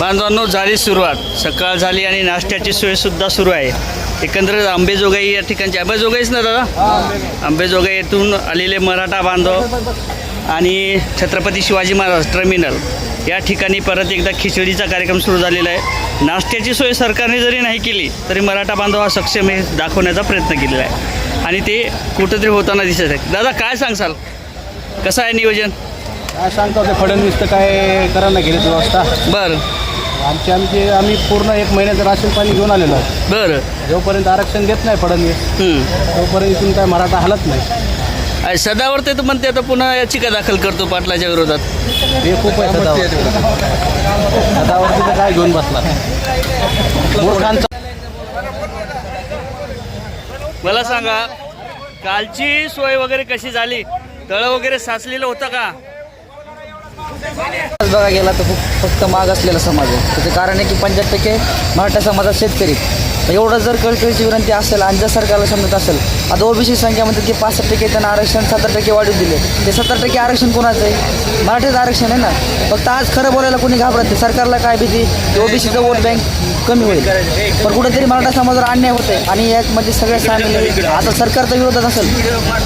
बांधवांनो झाली सुरुवात. सकाळ झाली आणि नाश्त्याची सोयसुद्धा सुरू आहे. एकंदरीत आंबेजोगाई या ठिकाणची. आंबेजोगाईच ना दादा? आंबेजोगाई येथून आलेले मराठा बांधव आणि छत्रपती शिवाजी महाराज टर्मिनल या ठिकाणी परत एकदा खिचडीचा कार्यक्रम सुरू झालेला आहे. नाश्त्याची सोय सरकारने जरी नाही केली तरी मराठा बांधव हा सक्षम हे दाखवण्याचा प्रयत्न केलेला आहे. आणि ते कुठंतरी होताना दिसत आहे दादा काय सांगसाल? कसं आहे नियोजन? काय सांगतो ते फडणवीस तर काय करायला गेले व्यवस्था. बरं. आमची आमची आम्ही पूर्ण एक महिन्याचं राशन पाणी घेऊन आलेलो आहोत. बरं. जोपर्यंत आरक्षण देत नाही फडणवीस. तोपर्यंत इथून काय मराठा हलत नाही. आणि सदावर ते तर म्हणते आता पुन्हा याचिका दाखल करतो पाटलाच्या विरोधात. हे खूप आहे सदावर सदावरती. तर काय घेऊन बसला? मूर्खांचा. मला सांगा कालची सोय वगैरे कशी झाली? तळ वगैरे साचलेलं होतं का? बघा गेला तर खूप फक्त माग असलेला समाज आहे. त्याचं कारण आहे की पंच्याहत्तर टक्के मराठा समाजात शेतकरी. एवढं जर कळकळीची विनंती असेल आणि जर सरकारला समजत असेल आता ओबीसी संख्या म्हणतात की पासष्ट टक्के त्यांना आरक्षण सत्तर टक्के वाढवून दिले. ते सत्तर टक्के आरक्षण कोणाचं आहे? मराठीचं आरक्षण आहे ना? फक्त आज खरं बोलायला कोणी घाबरत नाही. सरकारला काय भीती? की ओबीसीचं वोट बँक कमी होईल. पण कुठेतरी मराठा समाजावर अन्याय होते आणि यामध्ये सगळ्या सामील आता सरकारचा विरोधात असेल.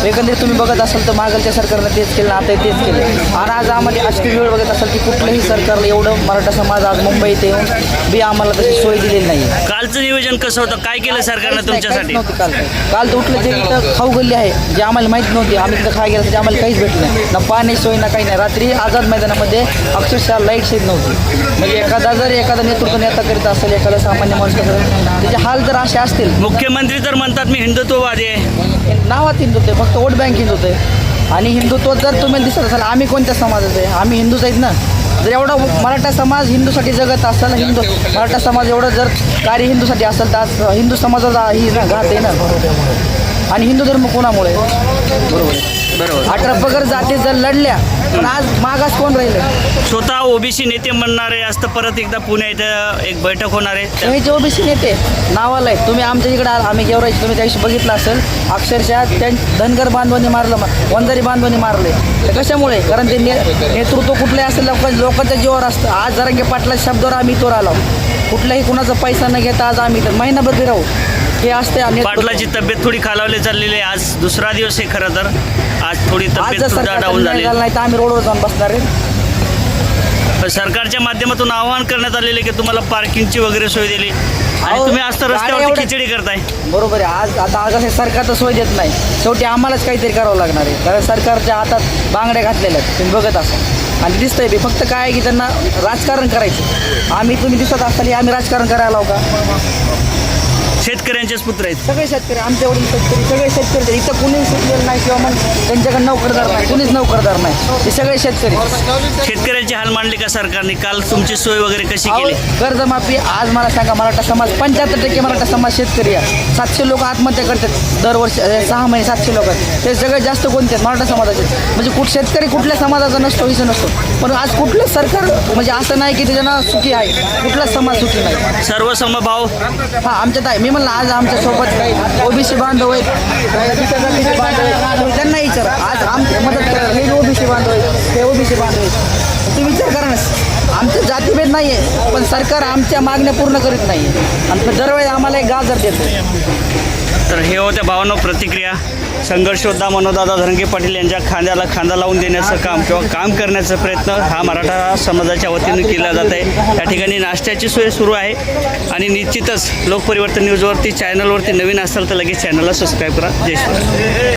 एकंदरीत तुम्ही बघत असाल तर मागलच्या सरकारनं तेच केलं आता तेच केलं. आणि आज आम्हाला आजची वेळ बघत असाल की कुठलंही सरकारला एवढं मराठा समाज आज मुंबईत येऊन बी आम्हाला तशी सोय दिलेली नाही कालचं नियोजन कसं होतं? काय केलं सरकारनं तुमच्यासाठी? नव्हती काल. काल तर उठलं ते इथं खाऊ गल्ली आहे जे आम्हाला माहीत नव्हती आम्ही तिथं खाय गेलं आम्हाला काहीच भेटलं नाही. ना पाणी सोय ना काही नाही. रात्री आझाद मैदानामध्ये अक्षरशः लाइट शेत नव्हती. म्हणजे एखादा जर एखादा नेतृत्व नेता करीत असेल एखादा सामान्य माणूस करेल, त्याचे हाल जर असे असतील. मुख्यमंत्री तर म्हणतात मी हिंदुत्ववादी आहे. नावात हिंदुत्व आहे फक्त वोट बँक हिंदुत्व आहे. आणि हिंदुत्व जर तुम्ही दिसत असाल आम्ही कोणत्या समाजाचे आहे? आम्ही हिंदूच आहेत ना? जर एवढा मराठा समाज हिंदूसाठी जगत असेल हिंदू मराठा समाज एवढं जर कार्य हिंदूसाठी असेल तर आज हिंदू समाजाचा ही ना घात आहे ना आणि हिंदू धर्म कोणामुळे बरोबर आहे. बरोबर. अठरा पगड जाती जर लढल्या पण आज मागास कोण राहिलं? स्वतः ओबीसी नेते म्हणणारे असतं परत एकदा पुणे इथं एक बैठक होणार आहे. तुम्ही जे ओबीसी नेते नावाला आहे तुम्ही आमच्या इकडे आ- आम्ही गेवरायचे तुम्ही त्या दिवशी बघितलं असेल अक्षरशः त्या धनगर बांधवांनी मारलं मा- वंजारी बांधवांनी मारले. तर कशामुळे? कारण ते ने नेतृत्व कुठले असेल लोक लोकांच्या जीवावर असतं. आज जरांगे पाटला शब्दावर आम्ही तो आलो. कुठलाही कुणाचा पैसा न घेता आज आम्ही इथं महिनाभर फिरावू. हे असते आम्ही पाटलाची तब्येत थोडी खालावली चाललेली आहे. आज दुसरा दिवस आहे खरं तर. आज थोडी आज तब्येत जर सुद्धा सरकार डाऊन झाली. नाही तर आम्ही रोडवर जाऊन बसणार आहे. पण सरकारच्या माध्यमातून आवाहन करण्यात आलेले की तुम्हाला पार्किंगची वगैरे सोय दिली. आणि अहो, तुम्ही आज तर गाड्या रस्त्यावरती एवढ्या- खिचडी करताय. बरोबर आहे. आज आता आज असं सरकार तर सोय देत नाही. शेवटी आम्हालाच काहीतरी करावं लागणार आहे. कारण सरकारच्या हातात बांगड्या घातलेल्या आहेत. तुम्ही बघत असाल. आणि दिसतंय बी. फक्त काय आहे की त्यांना राजकारण करायचं. आम्ही तुम्ही दिसत असाल आम्ही राजकारण करायला लावू का? शेतकऱ्यांचेच पुत्र आहेत. सगळे शेतकरी आमच्या वडील शेतकरी सगळे शेतकरी आहेत. इथं कुणीच शिकलेलं नाही किंवा मग त्यांच्याकडे नोकरदार नाही कुणीच नोकरदार नाही. हे सगळे शेतकरी शेतकऱ्यांची हाल मांडली का सरकारने? काल तुमची सोय वगैरे कशी अहो, केली? कर्जमाफी आज मला सांगा मराठा समाज पंच्याहत्तर टक्के मराठा समाज शेतकरी आहे. सातशे लोक आत्महत्या करतात दरवर्षी अ, सहा महिने सातशे लोक. आहेत ते सगळ्यात जास्त कोणते आहेत? मराठा समाजाचे. म्हणजे कुठ शेतकरी कुठल्या समाजाचा नसतो हिचं नसतो. पण आज कुठलं सरकार म्हणजे असं नाही की त्याच्यानं सुखी आहे. कुठलाच समाज सुखी नाही. सर्व समभाव हा आमच्यात आहे. मी म्हणलं आज आमच्यासोबत काही ओबीसी बांधव आहेत काही इतर जातीचे बांधव आहेत त्यांना विचारा. आज आमची मदत करा हे ओबीसी बांधव आहेत ते ओबीसी बांधव आहेत. तुम्ही विचार करा ना. आमचं जातीभेद नाही आहे पण सरकार आमच्या मागण्या पूर्ण करीत नाही आहे आणि दरवेळी आम्हाला एक गाजर देतो. तर हे होत्या भावना प्रतिक्रिया. संघर्षोद्धा मनोदादा धरंगे पाटील यांच्या खांद्याला खांदा लावून देण्याचं काम किंवा काम करण्याचा प्रयत्न हा मराठा समाजाच्या वतीने केला जात आहे. या ठिकाणी नाश्त्याची सोय सुरू आहे आणि निश्चितच लोकपरिवर्तन न्यूजवरती चॅनलवरती नवीन असाल तर लगेच चॅनलला सबस्क्राईब करा. जय श्री